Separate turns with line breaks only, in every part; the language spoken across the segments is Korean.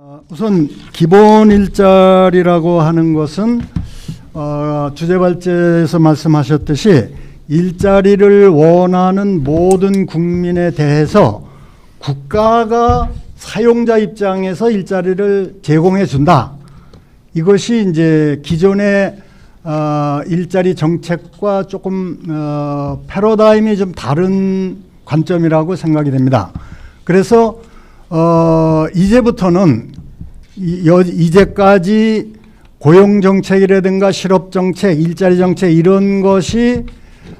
어, 우선 기본 일자리라고 하는 것은 어, 주제발제에서 말씀하셨듯이 일자리를 원하는 모든 국민에 대해서 국가가 사용자 입장에서 일자리를 제공해 준다. 이것이 이제 기존의 어, 일자리 정책과 조금 어, 패러다임이 좀 다른 관점이라고 생각이 됩니다. 그래서 어, 이제부터는 이제까지 고용 정책이라든가 실업 정책, 일자리 정책 이런 것이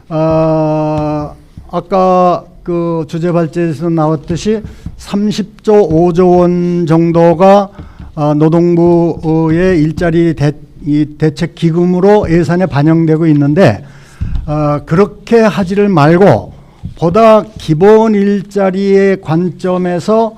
어, 아까 그 주제 발제에서 나왔듯이 30조 5조 원 정도가 어, 노동부의 일자리 대, 이 대책 기금으로 예산에 반영되고 있는데 어, 그렇게 하지를 말고 보다 기본 일자리의 관점에서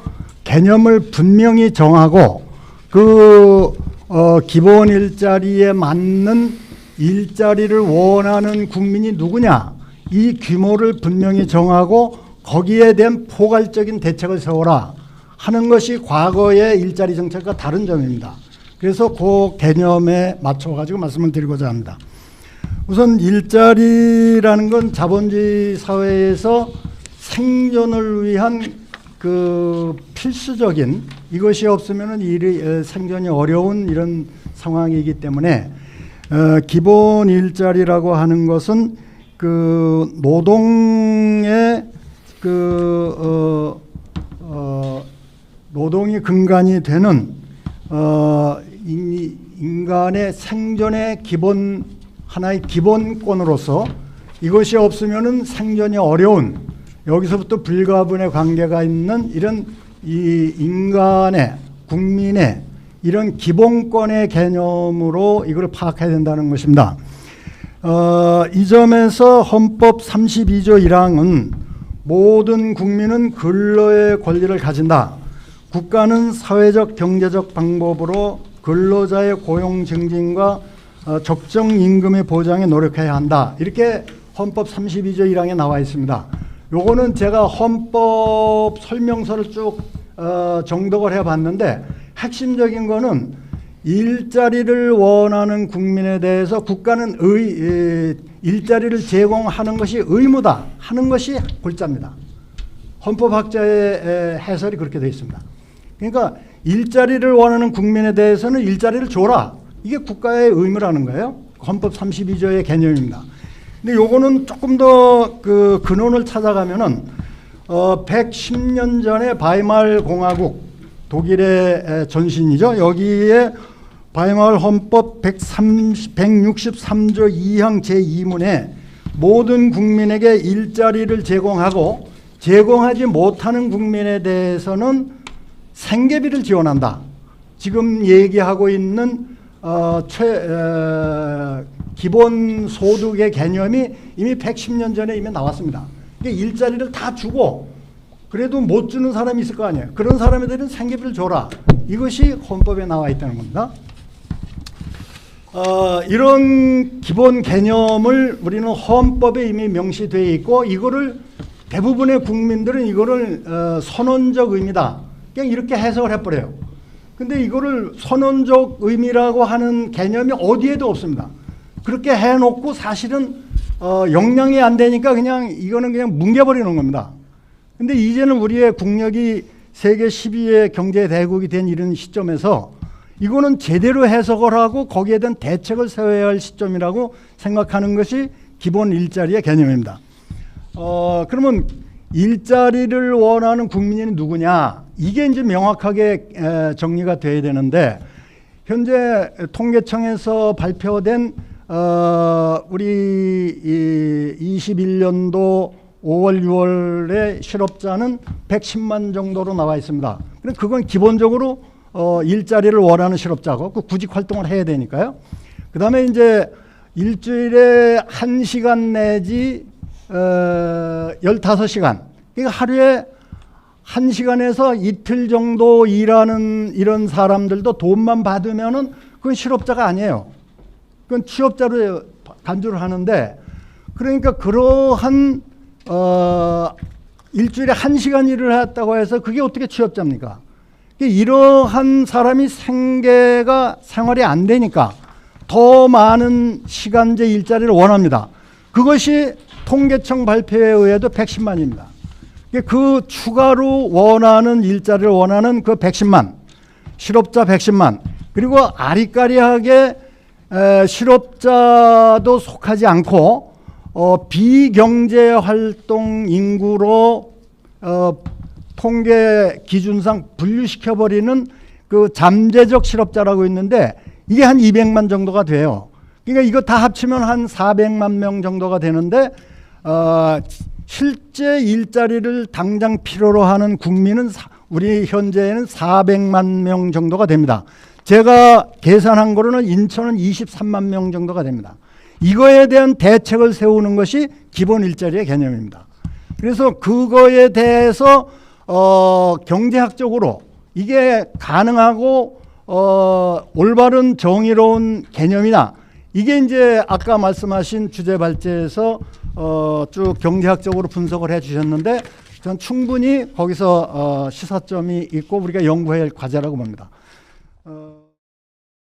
개념을 분명히 정하고 그 어, 기본 일자리에 맞는 일자리를 원하는 국민이 누구냐 이 규모를 분명히 정하고 거기에 대한 포괄적인 대책을 세워라 하는 것이 과거의 일자리 정책과 다른 점입니다. 그래서 그 개념에 맞춰 가지고 말씀을 드리고자 합니다. 우선 일자리라는 건 자본주의 사회에서 생존을 위한 그 필수적인 이것이 없으면 일이 에, 생존이 어려운 이런 상황이기 때문에 어, 기본 일자리라고 하는 것은 그 노동의 그 어, 어, 노동이 근간이 되는 어, 인, 인간의 생존의 기본 하나의 기본권으로서 이것이 없으면은 생존이 어려운 여기서부터 불가분의 관계가 있는 이런 이 인간의 국민의 이런 기본권의 개념으로 이걸 파악해야 된다는 것입니다. 어, 이 점에서 헌법 32조 1항은 모든 국민은 근로의 권리를 가진다. 국가는 사회적 경제적 방법으로 근로자의 고용 증진과 어, 적정 임금의 보장에 노력해야 한다. 이렇게 헌법 32조 1항에 나와 있습니다. 요거는 제가 헌법 설명서를 쭉 어, 정독을 해봤는데 핵심적인 거는 일자리를 원하는 국민에 대해서 국가는 의, 에, 일자리를 제공하는 것이 의무다 하는 것이 골자입니다. 헌법학자의 에, 해설이 그렇게 되어 있습니다. 그러니까 일자리를 원하는 국민에 대해서는 일자리를 줘라. 이게 국가의 의무라는 거예요. 헌법 32조의 개념입니다. 근데 요거는 조금 더 그 근원을 찾아가면은 어 110년 전에 바이말 공화국 독일의 에, 전신이죠. 여기에 바이말 헌법 130, 163조 2항 제2문에 모든 국민에게 일자리를 제공하고 제공하지 못하는 국민에 대해서는 생계비를 지원한다. 지금 얘기하고 있는 어, 최, 어, 기본 소득의 개념이 이미 110년 전에 이미 나왔습니다. 그러니까 일자리를 다 주고 그래도 못 주는 사람이 있을 거 아니에요. 그런 사람들은 생계비를 줘라. 이것이 헌법에 나와 있다는 겁니다. 어, 이런 기본 개념을 우리는 헌법에 이미 명시되어 있고 이거를 대부분의 국민들은 이거를 어, 선언적 의미다. 그냥 이렇게 해석을 해버려요. 근데 이거를 선언적 의미라고 하는 개념이 어디에도 없습니다. 그렇게 해놓고 사실은 어, 영향이 안 되니까 그냥 이거는 그냥 뭉개버리는 겁니다. 근데 이제는 우리의 국력이 세계 12의 경제 대국이 된 이런 시점에서 이거는 제대로 해석을 하고 거기에 대한 대책을 세워야 할 시점이라고 생각하는 것이 기본 일자리의 개념입니다. 어, 그러면 일자리를 원하는 국민이 누구냐? 이게 이제 명확하게 에, 정리가 돼야 되는데 현재 통계청에서 발표된 어, 우리 이 21년도 5월, 6월에 실업자는 110만 정도로 나와 있습니다. 그건 기본적으로 어, 일자리를 원하는 실업자고 그 구직 활동을 해야 되니까요. 그 다음에 이제 일주일에 1시간 내지 어, 15시간. 그러니까 하루에 1시간에서 이틀 정도 일하는 이런 사람들도 돈만 받으면은 그건 실업자가 아니에요. 그건 취업자로 간주를 하는데 그러니까 그러한 어, 일주일에 1시간 일을 했다고 해서 그게 어떻게 취업자입니까? 이러한 사람이 생계가 생활이 안 되니까 더 많은 시간제 일자리를 원합니다. 그것이 통계청 발표에 의해도 110만입니다. 그 추가로 원하는 일자리를 원하는 그 110만 실업자 110만 그리고 아리까리하게 에, 실업자도 속하지 않고 어, 비경제 활동 인구로 어, 통계 기준상 분류시켜 버리는 그 잠재적 실업자라고 있는데 이게 한 200만 정도가 돼요. 그러니까 이거 다 합치면 한 400만 명 정도가 되는데 어, 실제 일자리를 당장 필요로 하는 국민은 사- 우리 현재는 400만 명 정도가 됩니다. 제가 계산한 거로는 인천은 23만 명 정도가 됩니다. 이거에 대한 대책을 세우는 것이 기본 일자리의 개념입니다. 그래서 그거에 대해서 어, 경제학적으로 이게 가능하고 어, 올바른 정의로운 개념이나 이게 이제 아까 말씀하신 주제 발제에서 어, 쭉 경제학적으로 분석을 해 주셨는데 전 충분히 거기서 어, 시사점이 있고 우리가 연구해야 할 과제라고 봅니다.